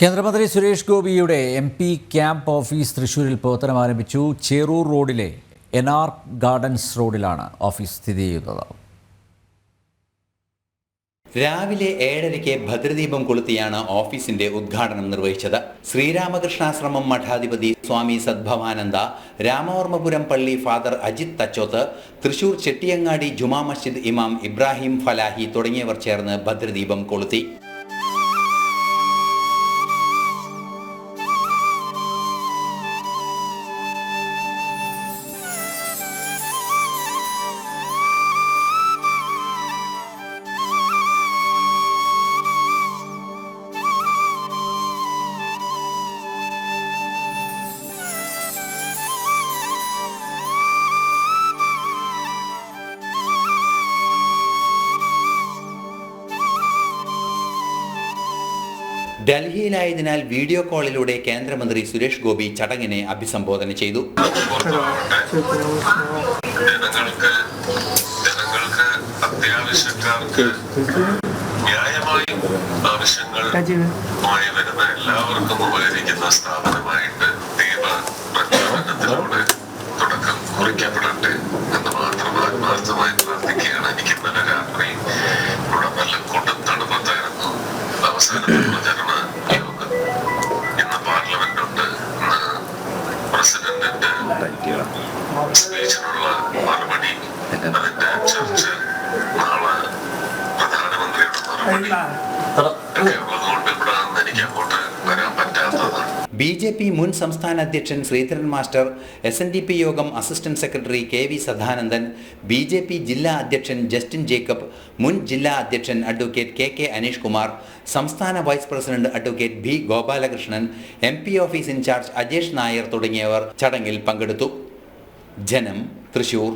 കേന്ദ്രമന്ത്രി സുരേഷ് ഗോപിയുടെ M P camp office തൃശൂരിൽ പ്രവർത്തനം ആരംഭിച്ചു. ചേറൂർ റോഡിലെ എൻ ആർ ഗാർഡൻസ് റോഡിലാണ് ഓഫീസ് സ്ഥിതി ചെയ്യുന്നത്. രാവിലെ ഏഴരയ്ക്ക് ഭദ്രദീപം കൊളുത്തിയാണ് ഓഫീസിന്റെ ഉദ്ഘാടനം നിർവഹിച്ചത്. ശ്രീരാമകൃഷ്ണാശ്രമം മഠാധിപതി സ്വാമി സദ്ഭവാനന്ദ രാമവർമ്മപുരം പള്ളി ഫാദർ അജിത് തച്ചോത്ത് തൃശൂർ ചെട്ടിയങ്ങാടി ജുമാ മസ്ജിദ് ഇമാം ഇബ്രാഹിം ഫലാഹി തുടങ്ങിയവർ ചേർന്ന് ഭദ്രദീപം കൊളുത്തി. ഡൽഹിയിലായതിനാൽ വീഡിയോ കോളിലൂടെ കേന്ദ്രമന്ത്രി സുരേഷ് ഗോപി ചടങ്ങിനെ അഭിസംബോധന ചെയ്തു. ജനങ്ങൾക്ക് ജനങ്ങൾക്ക് അത്യാവശ്യക്കാർക്ക് ന്യായമായും ആവശ്യങ്ങളുമായി വരുന്ന എല്ലാവർക്കും ഉപകരിക്കുന്ന സ്ഥാപനമായിട്ട് പറ്റാത്തതാണ് ബി ജെ പി മുൻ സംസ്ഥാന അധ്യക്ഷൻ Sreedharan master S N D P Yogam assistant secretary K V Sadanandan B J P ജില്ലാ അധ്യക്ഷൻ ജസ്റ്റിൻ ജേക്കബ് മുൻ ജില്ലാ അധ്യക്ഷൻ advocate K K Aneesh Kumar സംസ്ഥാന vice president advocate B Gopalakrishnan M P office in charge Ajesh Nair തുടങ്ങിയവർ ചടങ്ങിൽ പങ്കെടുത്തു. ജനം തൃശൂർ